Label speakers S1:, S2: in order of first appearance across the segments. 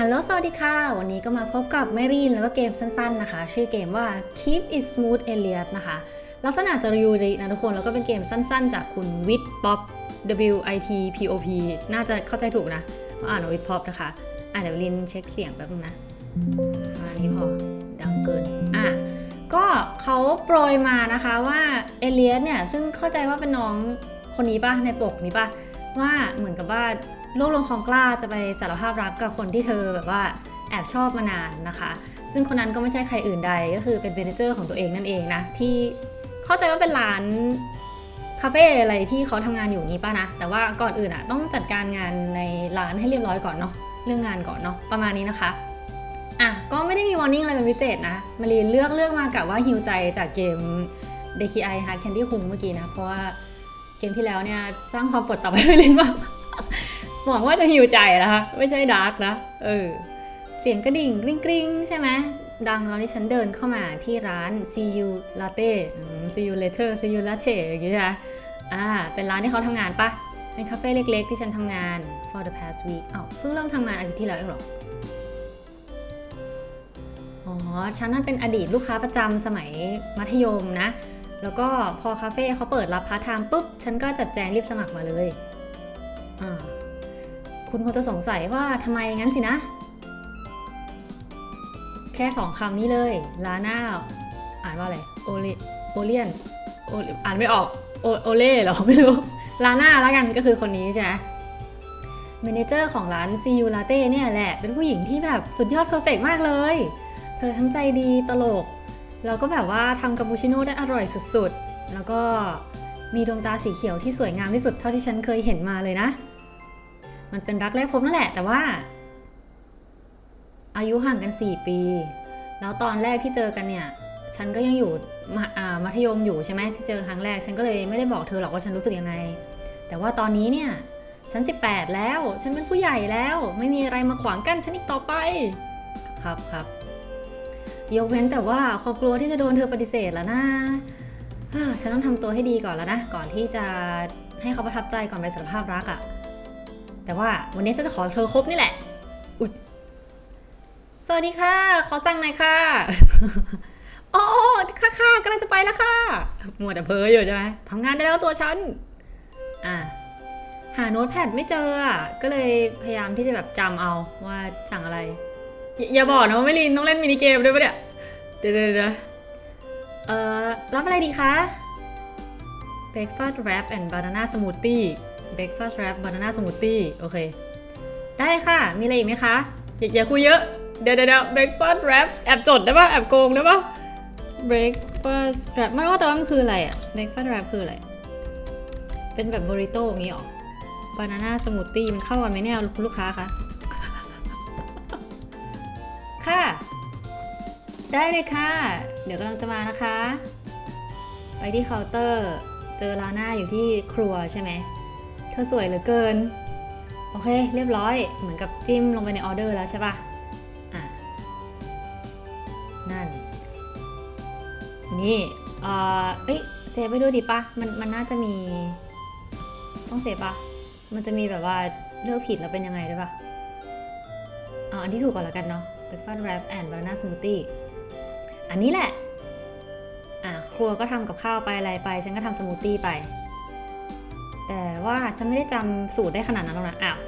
S1: ฮัลโหล สวัสดีค่ะ วันนี้ก็มาพบกับแมรีนแล้วก็เกมสั้นๆนะคะ ชื่อเกมว่า Keep It Smooth Elliot นะคะ ลักษณะจะรีวิวดีนะทุกคน แล้วก็เป็นเกมสั้นๆ จากคุณวิทป๊อป W I T P O P น่าจะเข้าใจถูกนะว่าอ่านวิทป๊อปนะคะ อ่านเดี๋ยวลินเช็คเสียงแป๊บนึงนะอันนี้พอ ดังเกิน อะ ก็เขาโปรยมานะคะว่าเอเลียสเนี่ย ซึ่งเข้าใจว่าเป็นน้องคนนี้ป่ะ ในปกนี้ป่ะ ว่าเหมือนกับว่า โลกลงคลองกล้าจะไปสารภาพรักกับคนที่เธอแบบว่าแอบชอบมานานนะคะ ซึ่งคนนั้นก็ไม่ใช่ใครอื่นใดก็คือเป็นเบเนเจอร์ของตัวเองนั่นเองนะ ที่เข้าใจว่าเป็นร้านคาเฟ่อะไรที่เขาทำงานอยู่อย่างนี้ป่ะนะ แต่ว่าก่อนอื่นอะต้องจัดการงานในร้านให้เรียบร้อยก่อนเนาะเรื่องงานก่อนเนาะประมาณนี้นะคะอะก็ไม่ได้มีวอร์นิ่งอะไรเป็นพิเศษนะมารีเลือกเลือกมากับว่าฮิวใจจากเกม d k i Hard Candy คุงเมื่อกี้นะ เพราะว่าเกมที่แล้วเนี่ยสร้างความปวดตับให้มารีนมาก หวังว่าจะฮิวใจนะคะไม่ใช่ดาร์กนะเออเสียงกระดิ่งกริ๊งกริ๊งใช่ไหมดังแล้วนี่ฉันเดินเข้ามาที่ร้าน See you latte See you later See you latte อย่างงี้ใช่ไหมอ่าเป็นร้านที่เขาทำงานปะเป็นคาเฟ่เล็กๆ ที่ฉันทำงาน for the past week อ้าวเพิ่งเริ่มทำงานอาทิตย์ที่แล้วเองหรออ๋อ ฉันนั่นเป็นอดีตลูกค้าประจำสมัยมัธยมนะ แล้วก็พอคาเฟ่เขาเปิดรับพาร์ทไทม์ปุ๊บ ฉันก็จัดแจงรีบสมัครมาเลย อ่า คุณคงจะสงสัยว่าทำไมงั้นสินะ แค่สองคำนี้เลยลาน่าอ่านว่าอะไรโอเลโอเลียนโออ่านไม่ออกโอโอเล่เหรอไม่รู้ลาน่าแล้วกันก็คือคนนี้ใช่ไหมเมนเจอร์ของร้านซียูลาเต้เนี่ยแหละ เป็นผู้หญิงที่แบบสุดยอดเพอร์เฟกมากเลย เธอทั้งใจดีตลก แล้วก็แบบว่าทำคาปูชิโน่ได้อร่อยสุดๆ แล้วก็มีดวงตาสีเขียวที่สวยงามที่สุดเท่าที่ฉันเคยเห็นมาเลยนะ มันเป็นรักแรกพบนั่นแหละแต่ว่า อายุห่างกัน 4 ปี แล้วตอนแรกที่เจอกันเนี่ย ฉันก็ยังอยู่มมัธยมอยู่ใช่ไหมที่เจอครั้งแรก ฉันก็เลยไม่ได้บอกเธอหรอกว่าฉันรู้สึกยังไง แต่ว่าตอนนี้เนี่ย ฉัน 18 แล้ว ฉันเป็นผู้ใหญ่แล้ว ไม่มีอะไรมาขวางกั้นฉันอีกต่อไป ครับครับยกเว้นแต่ว่าความกลัวที่จะโดนเธอปฏิเสธแล้วนะฉันต้องทำตัวให้ดีก่อนแล้วนะ ก่อนที่จะให้เขาประทับใจก่อนไปสารภาพรักอะ่ะ แต่ว่าวันนี้ฉันจะขอเธอครบนี่แหละ อุ๊ย สวัสดีค่ะ ขอสั่งหน่อยค่ะอ๋อค่ะค่ะกำลังจะไปแล้วค่ะ มัวแต่เพ้ออยู่ใช่ไหมทำงานได้แล้วตัวฉัน อะ หาโน้ตแพดไม่เจออะ ก็เลยพยายามที่จะแบบจำเอาว่าสั่งอะไร อย่าอย่าบอกนะว่าไม่ลินต้องเล่นมินิเกมด้วยปะเนี่ยเดี๋ยวเดี๋ยวเดี๋ยวเอ่อ รับอะไรดีคะ breakfast wrap and banana smoothie breakfast wrap banana smoothie โอเค ได้ค่ะ มีอะไรอีกไหมคะ อย่าอย่าคุยเยอะ เดี๋ยวเดี๋ยวเดี๋ยว breakfast wrap แอบจดได้ปะแอบโกงได้ปะ breakfast wrap ไม่รู้ว่าแต่ว่ามันคืออะไรอะ breakfast wrap คืออะไร เป็นแบบ burrito อย่างงี้หรอ banana smoothie มันเข้ากันไหมเนี่ยคุณลูกค้าคะค่ะ ได้เลยค่ะ เดี๋ยวกำลังจะมานะคะ ไปที่เคาน์เตอร์ เจอลาน่าอยู่ที่ครัวใช่ไหม ธอสวยเหลือเกิน โอเค เรียบร้อย เหมือนกับจิ้มลงไปในออเดอร์แล้วใช่ปะอะ นั่น นี่เอ่อเอ้ย เซฟไปด้วยดีปะมัน มันน่าจะมี ต้องเซฟปะมันจะมีแบบว่าเลือกผิดแล้วเป็นยังไงด้วยปะเอาอันที่ถูกก่อนล้วกันเนาะ breakfast wrap and banana smoothie อันนี้แหละ อะ ครัวก็ทำกับข้าวไปอะไรไป ฉันก็ทำสมูทตี้ไป แต่ว่าฉันไม่ได้จำสูตรได้ขนาดนั้นหรอกนะอ้าว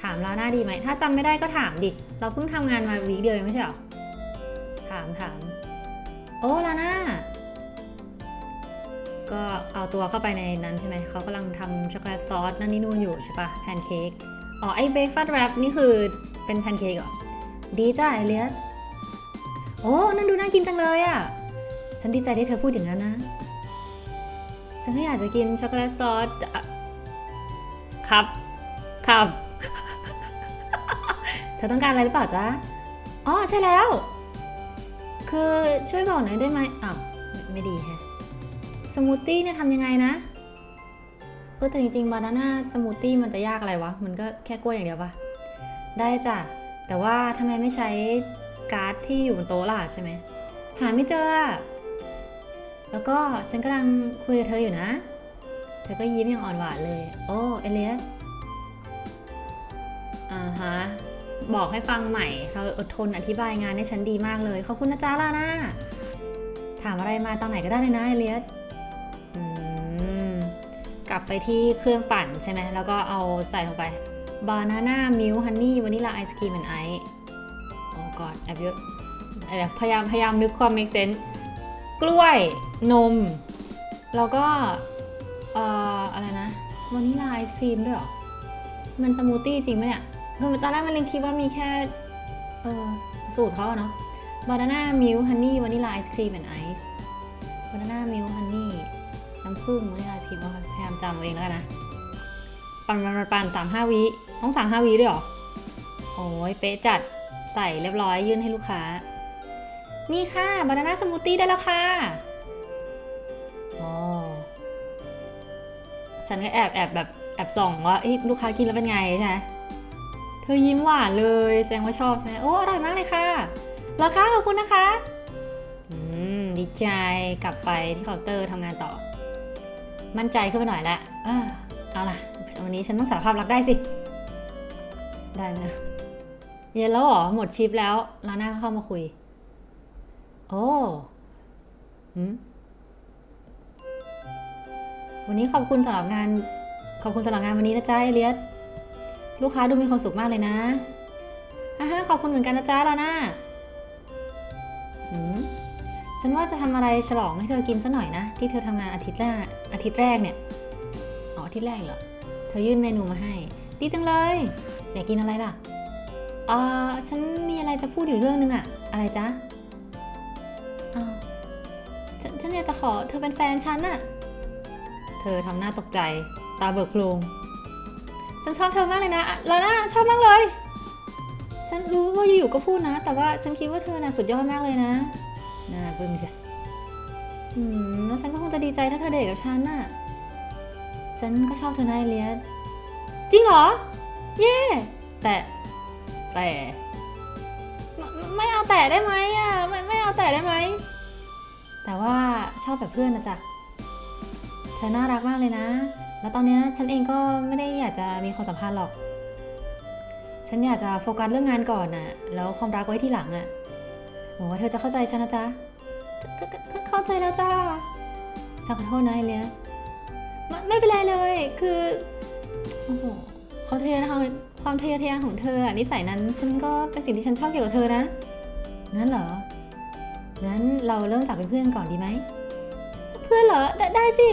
S1: ถามล้าหน้าดีไหม ถ้าจำไม่ได้ก็ถามดิ เราเพิ่งทำงานมาวีคเดียวเองไม่ใช่หรอ ถามถาม โอ้ลาน่า ก็เอาตัวเข้าไปในนั้นใช่ไหม เขากำลังทำช็อกโกแลตซอสนั่นนี่นู่นอยู่ใช่ปะแพนเค้ก อ๋อ ไอ้เบคฟาสแรปนี่คือเป็นแพนเค้กเหรอ ดีจ้าเอเลียสโอ้ นั่นดูน่ากินจังเลยอะ่ะ ฉันดีใจที่เธอพูดอย่างนั้นนะ ฉันก็อยากจะกินช็อกโกแลตซอสครับ ครับ เธอต้องการอะไรหรือเปล่าจ๊ะ อ๋อ ใช่แล้ว คือช่วยบอกหน่อยได้ไหมอ้าวไม่ไม่ดีแฮะ สมูทตี้เนี่ยทำยังไงนะเออแต่จริงๆบานาน่าสมูทตี้มันจะยากอะไรวะ มันก็แค่กล้วยอย่างเดียวปะได้จ้ะ แต่ว่าทำไมไม่ใช้การ์ดที่อยู่บนโต๊ะล่ะใช่ไหม หาไม่เจอ แล้วก็ฉันกำลังคุยกับเธออยู่นะ เธอก็ยิ้มอย่างอ่อนหวานเลย โอ้เอเลียสอ่าฮะ บอกให้ฟังใหม่เธออดทนอธิบายงานให้ฉันดีมากเลย ขอบคุณนะจ๊ะลาน่าถามอะไรมาตอนไหนก็ได้เลยนะเอเลียสอืมกลับไปที่เครื่องปั่นใช่ไหม แล้วก็เอาใส่ลงไป บานาน่ามิลฮันนี่วานิลาไอศครีมแอนไอโอ้กอดแอบเยอะเดียพยายามพยายามนึกความ make sense กล้วยนม แล้วก็เอ่ออะไรนะวานิลาไอศครีมด้วยเหรอ มันสมูทตี้จริงไหมเนี่ยคือตอนแรกมันเลยคิดว่ามีแค่ เออสูตรเขาอะเนาะบานาน่ามิลฮันนี่วานิลาไอศครีมแอนไอซ์บานาน่ามิลฮันนี่น้ำผึ้งวานิลาไอศครีมพยายามจำเอาเองแล้วกันนะปั่นปั่นปั่นปั่นสามห้าวิต้องสามห้าวิด้วยเหรอ โอ้ยเป๊ะจัดใส่เรียบร้อยยื่นให้ลูกค้า นี่ค่ะ บานาน่าสมูทตี้ได้แล้วค่ะอ๋อฉันก็แอบแอบแบบแอบส่องว่าลูกค้ากินแล้วเป็นไงใช่ไหมเธอยิ้มหวานเลยแสดงว่าชอบใช่ไหมโอ้อร่อยมากเลยค่ะราคาขอบคุณนะคะ อืมดีใจกลับไปที่เคาน์เตอร์ทำงานต่อ มั่นใจขึ้นไปหน่อยละเออเอาล่ะวันนี้ฉันต้องสารภาพรักได้สิ ได้ไหมนะ เย็นแล้วเหรอ หมดชิปแล้วลาน่าก็เข้ามาคุย โอ้วันนี้ขอบคุณสำหรับงาน ขอบคุณสำหรับงานวันนี้นะจ๊ะเอเลียสลูกค้าดูมีความสุขมากเลยนะฮ่าฮ่าขอบคุณเหมือนกันนะจ๊ะลาน่าหืมฉันว่าจะทำอะไรฉลองให้เธอกินซะหน่อยนะ ที่เธอทำงานอาทิตย์แรกอาทิตย์แรกเนี่ยอ๋ออาทิตย์แรกเหรอเธอยื่นเมนูมาให้ ดีจังเลย อยากกินอะไรล่ะอ่าฉันมีอะไรจะพูดอยู่เรื่องนึงอะอะไรจ๊ะ อ้าวฉันฉันอยากจะขอเธอเป็นแฟนฉันอะเธอทำหน้าตกใจ ตาเบิกโพลงฉันชอบเธอมากเลยนะลาน่าชอบมากเลย ฉันรู้ว่าอยู่ๆก็พูดนะ แต่ว่าฉันคิดว่าเธอน่ะสุดยอดมากเลยนะน่าปึ้งจ้ะอืมแล้วฉันก็คงจะดีใจถ้าเธอเดทกับฉันน่ะ ฉันก็ชอบเธอนะเอเลียสจริงเหรอ เย่แต่แต่ ไม่เอาแต่ได้ไหมอะไม่ไม่เอาแต่ได้ไหม แต่ว่าชอบแบบเพื่อนนะจ๊ะเธอน่ารักมากเลยนะ แล้วตอนเนี้ยฉันเองก็ไม่ได้อยากจะมีความสัมพันธ์หรอก ฉันอยากจะโฟกัสเรื่องงานก่อนน่ะ แล้วความรักไว้ที่หลังอะหวังว่าเธอจะเข้าใจฉันนะจ๊ะก็เข้าใจแล้วจ้าฉันขอโทษนะเอเลียไม่ไม่เป็นไรเลย คือ โอ้โหความทะเยอทะยานความทะเยอทะยานของเธออะนิสัยนั้น ฉันก็เป็นสิ่งที่ฉันชอบเกี่ยวกับเธอนะ งั้นเหรอ งั้นเราเริ่มจากเป็นเพื่อนก่อนดีไหม เพื่อนเหรอ ได้ได้สิ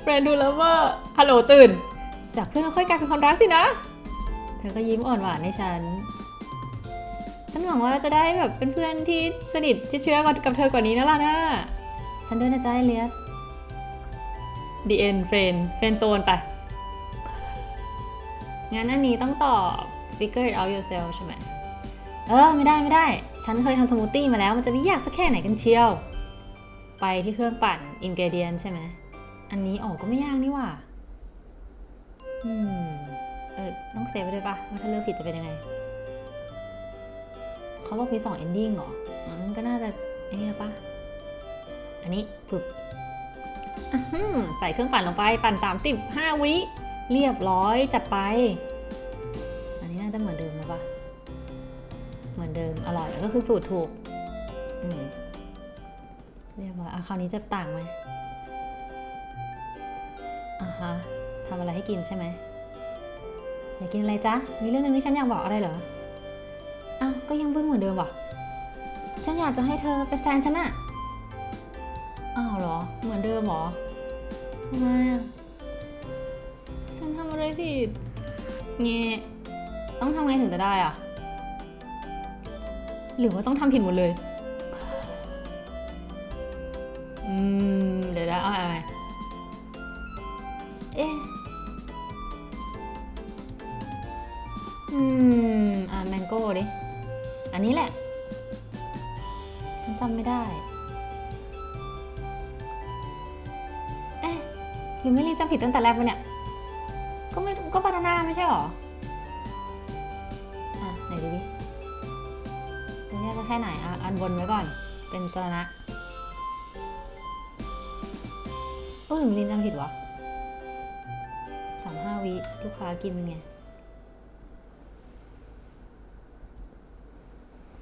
S1: เฟรนดูแล้วว่าฮัลโหลตื่น จากเพื่อนเราค่อยกลายเป็นความรักสินะ เธอก็ยิ้มอ่อนหวานให้ฉัน ฉันหวังว่าจะได้แบบเป็นเพื่อนที่สนิทเชื่อๆกับเธอกว่านี้นะล่ะนะฉันด้วยนะจ๊ะเอเลียส The end friend friend zone ไป งั้นอันนี้ต้องตอบ figure it out yourself ใช่ไหม เออไม่ได้ไม่ได้ ฉันเคยทำสมูทตี้มาแล้วมันจะไม่ยากสักแค่ไหนกันเชียว ไปที่เครื่องปั่น ingredient ใช่ไหม อันนี้ออกก็ไม่ยากนี่หว่า อืม เออต้องเซฟไว้ด้วยปะว่าถ้าเลือกผิดจะเป็นยังไง เขาบอกมีสอง ending เหรอมันก็น่าจะอ้นี่แล้ปะอันนี้ผึบใส่เครื่องปั่นลงไปปั่น 35 วิ เรียบร้อยจัดไป คือสูตรถูกเรียบร้อยอะคราวนี้จะต่างไหมอะฮะทำอะไรให้กินใช่ไหมอยากกินอะไรจ๊ะ มีเรื่องหนึงที่ฉันอยากบอกอะไรเหรอ อ้าว ก็ยังบึ้งเหมือนเดิมว่ะ ฉันอยากจะให้เธอเป็นแฟนฉันอะอ้าวเหรอ เหมือนเดิมเหรอทำไมอะฉันทำอะไรผิดเงี้ต้องทำไงถึงจะได้อะ หรือว่าต้องทำผิดหมดเลย อืม เดี๋ยวนะเอาเอาใหม่เอ๊ะ อืม อะแมงโก้ดิ อันนี้แหละ ฉันจำไม่ได้ เอ๊ะ หรือไม่รีจำผิดตั้งแต่แรกปะเนี่ย ก็ไม่ ก็บานาน่าไม่ใช่หรอ แค่ไหนอะอันบนไว้ก่อน เป็นสระโอ้หอมิลินจำผิดวะสามห้าวิลูกค้ากินเป็นไง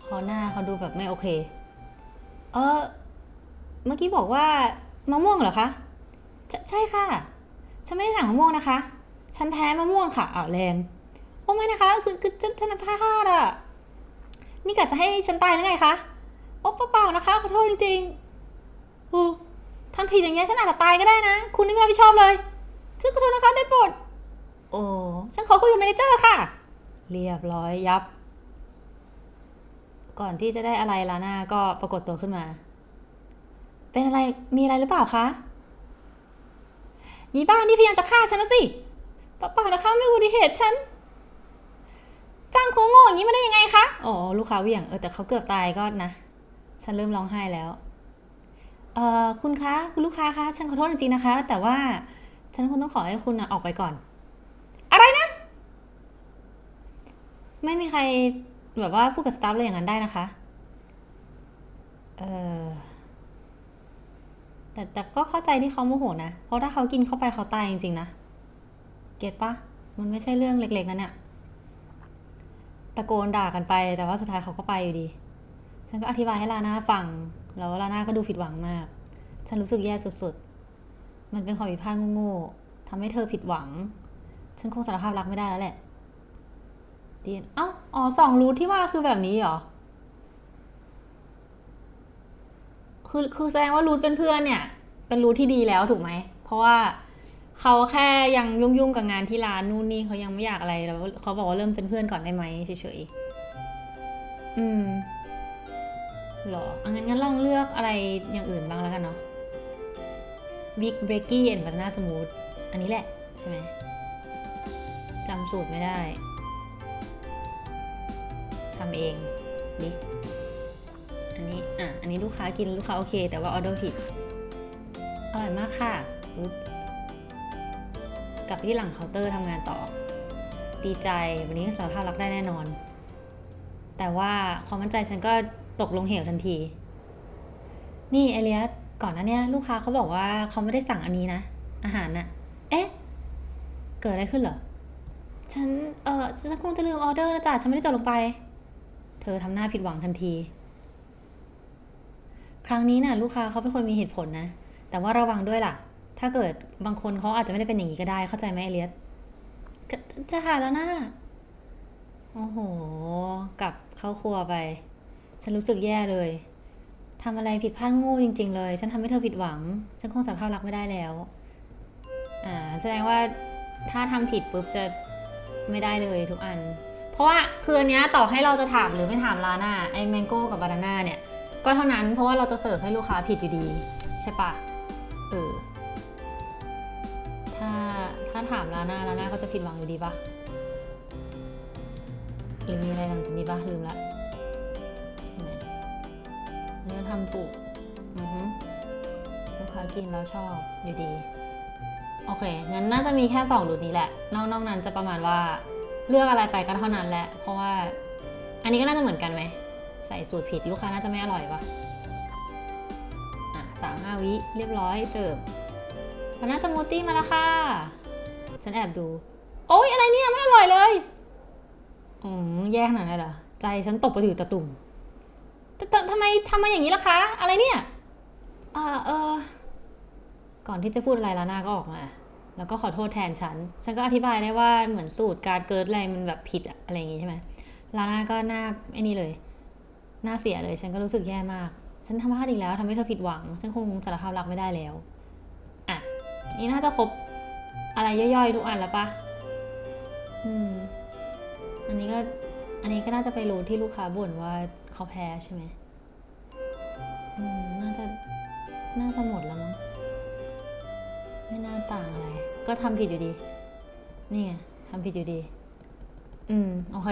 S1: เขาหน้าเขาดูแบบไม่โอเค เออเมื่อกี้บอกว่ามะม่วงเหรอคะใใช่ค่ะ ฉันไม่ได้สั่งมะม่วงนะคะ ฉันแพ้มะม่วงค่ะอ่าวแรง โอ้ไม่นะคะ คือคือฉันฉันพลาดอะ นี่กะจะให้ฉันตายหรือไงคะ โอ้เปล่าๆนะคะ ขอโทษจริงๆอู้ทำผิดอย่างเงี้ยฉันอาจจะตายก็ได้นะ คุณนี่ไม่รับผิดชอบเลยฉันขอโทษนะคะได้โปรดโอ้ฉันขอคุยกับแมเนเจอร์ค่ะ เรียบร้อยยับ ก่อนที่จะได้อะไรลาน่าก็ปรากฏตัวขึ้นมา เป็นอะไรมีอะไรหรือเปล่าคะยีบ้านนี่พยายามจะฆ่าฉันนะสิเปล่าๆนะคะไม่อุบัติเหตุฉัน จ้างคนโง่อย่างนี้มาได้ยังไงคะ อ๋อ ลูกค้าเหวี่ยง เออ แต่เขาเกือบตายก็นะ ฉันเริ่มร้องไห้แล้ว เอ่อ คุณคะ คุณลูกค้าคะ ฉันขอโทษจริงๆนะคะ แต่ว่าฉันคงต้องขอให้คุณนะออกไปก่อน อะไรนะ ไม่มีใครแบบว่าพูดกับสตาฟเลยอย่างนั้นได้นะคะ เออแต่แต่ก็เข้าใจที่เขาโมโหนะ เพราะถ้าเขากินเข้าไปเขาตายจริงๆนะ เก็ตปะมันไม่ใช่เรื่องเล็กๆนะเนี่ย ตะโกนด่ากันไป แต่ว่าสุดท้ายเขาก็ไปอยู่ดี ฉันก็อธิบายให้ลาน่าฟัง แล้วลาน่าก็ดูผิดหวังมาก ฉันรู้สึกแย่สุดๆ มันเป็นความผิดพลาดโง่ๆทำให้เธอผิดหวัง ฉันคงสารภาพรักไม่ได้แล้วแหละดีนเอ้า อ๋อสองรูทที่ว่าคือแบบนี้เหรอ คือ คือแสดงว่ารูทเป็นเพื่อนเนี่ย เป็นรูทที่ดีแล้วถูกไหม เพราะว่า เขาแค่ยังยุ่งๆกับงานที่ร้านนู่นนี่เขายังไม่อยากอะไรแล้วเขาบอกว่าเริ่มเป็นเพื่อนก่อนได้ไหมเฉยๆอืมหรอองั้นงั้นลองเลือกอะไรอย่างอื่นบ้างแล้วกันเนาะ Big Breaky and Banana Smooth อันนี้แหละ ใช่ไหมจำสูตรไม่ได้ทำเองดิอันนี้ อะ อันนี้ลูกค้ากินลูกค้าโอเค แต่ว่าออเดอร์ผิด อร่อยมากค่ะปึ๊บ กลับไปที่หลังเคาน์เตอร์ทำงานต่อ ดีใจวันนี้สารภาพรักได้แน่นอน แต่ว่าความมั่นใจฉันก็ตกลงเหวทันที นี่เอเลียสก่อนหน้านี้ลูกค้าเขาบอกว่าเขาไม่ได้สั่งอันนี้นะ อาหารน่ะ เอ๊ะ เกิดอะไรขึ้นเหรอ ฉัน เออฉันคงจะลืมออเดอร์นะจ๊ะ ฉันไม่ได้จดลงไป เธอทำหน้าผิดหวังทันที ครั้งนี้น่ะ ลูกค้าเขาเป็นคนมีเหตุผลนะ แต่ว่าระวังด้วยล่ะ ถ้าเกิดบางคนเขาอาจจะไม่ได้เป็นอย่างนี้ก็ได้เข้าใจไหมเอเลียสจะหาแล้วนะโอ้โห กลับเข้าครัวไป ฉันรู้สึกแย่เลยทำอะไรผิดพลาดโง่จริง ๆ เลย ฉันทำให้เธอผิดหวัง ฉันคงสารภาพรักไม่ได้แล้ว อ่า แสดงว่าถ้าทำผิดปุ๊บจะไม่ได้เลยทุกอัน เพราะว่าคืออันเนี้ยต่อให้เราจะถามหรือไม่ถามลาน่าไอ้แมงโก้กับบานาน่าเนี่ย ก็เท่านั้นเพราะว่าเราจะเสิร์ฟให้ลูกค้าผิดอยู่ดี ใช่ปะเออ ถ้าถ้าถามลาน่าลาน่าก็จะผิดหวังอยู่ดีปะหรือมีอะไรหลังจากนี้ปะลืมละใช่ไหมอันนี้ก็ทำถูกอือฮึลูกค้ากินแล้วชอบอยู่ดี โอเค งั้นน่าจะมีแค่สองรูนี้แหละ นอกนอกนั้นจะประมาณว่าเลือกอะไรไปก็เท่านั้นแหละ เพราะว่า อันนี้ก็น่าจะเหมือนกันไหม ใส่สูตรผิดลูกค้าน่าจะไม่อร่อยปะอะสามห้าวิเรียบร้อยเสิร์ฟ บานาสมูทตี้มาแล้วค่ะ ฉันแอบดู โอ๊ย อะไรเนี่ย ไม่อร่อยเลย อืม แย่ขนาดนั้นเหรอ ใจฉันตกไปอยู่ตะตุ่มทำไมทำมาอย่างนี้ล่ะคะ อะไรเนี่ยอ่าเออ ก่อนที่จะพูดอะไรลาน่าก็ออกมา แล้วก็ขอโทษแทนฉัน ฉันก็อธิบายได้ว่าเหมือนสูตรการเกิดอะไรมันแบบผิดอะอะไรอย่างงี้ใช่ไหมลาน่าก็หน้าไอ้นี่เลย หน้าเสียเลย ฉันก็รู้สึกแย่มาก ฉันทำพลาดอีกแล้วทำให้เธอผิดหวัง ฉันคงสารภาพรักไม่ได้แล้ว นี่น่าจะครบอะไรย่อยๆทุกอันแล้วปะอืม อันนี้ก็ อันนี้ก็น่าจะไปรู้ที่ลูกค้าบ่นว่าเขาแพ้ใช่ไหมอืม น่าจะ น่าจะหมดแล้วมั้ง ไม่น่าต่างอะไร ก็ทำผิดอยู่ดี นี่ไงทำผิดอยู่ดี อืม โอเค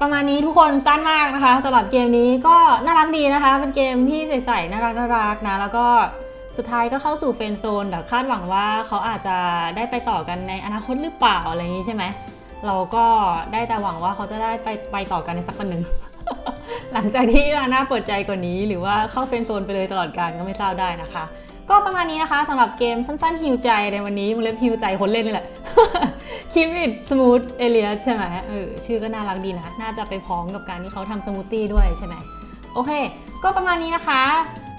S1: ประมาณนี้ทุกคนสั้นมากนะคะสำหรับเกมนี้ก็น่ารักดีนะคะ เป็นเกมที่ใสๆน่ารักน่ารักนะ แล้วก็ สุดท้ายก็เข้าสู่เฟนโซนแต่คาดหวังว่าเขาอาจจะได้ไปต่อกันในอนาคตหรือเปล่าอะไรอย่างนี้ใช่ไหมเราก็ได้แต่หวังว่าเขาจะได้ไปไปต่อกันในสักวันหนึ่ง หลังจากที่ลาน่าเปิดใจกว่านี้ หรือว่าเข้าเฟนโซนไปเลยตลอดการก็ไม่ทราบได้นะคะ ก็ประมาณนี้นะคะสำหรับเกมสั้นๆฮิวใจในวันนี้มึงเล็บฮิวใจคนเล่นนี่แหละคิมิดสมูทเอเลียใช่ไหมเออชื่อก็น่ารักดีนะ น่าจะไปพ้องกับการที่เขาทำสมูทตี้ด้วยใช่ไหมโอเค ก็ประมาณนี้นะคะ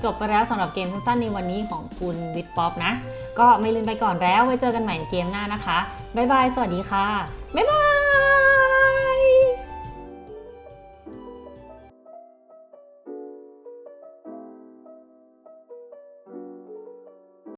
S1: จบไปแล้วสำหรับเกมสั้นๆในวันนี้ของคุณวิทป๊อปนะ ก็ไม่ลืมไปก่อนแล้วไว้เจอกันใหม่ในเกมหน้านะคะ บ๊ายบาย สวัสดีค่ะ บ๊ายบาย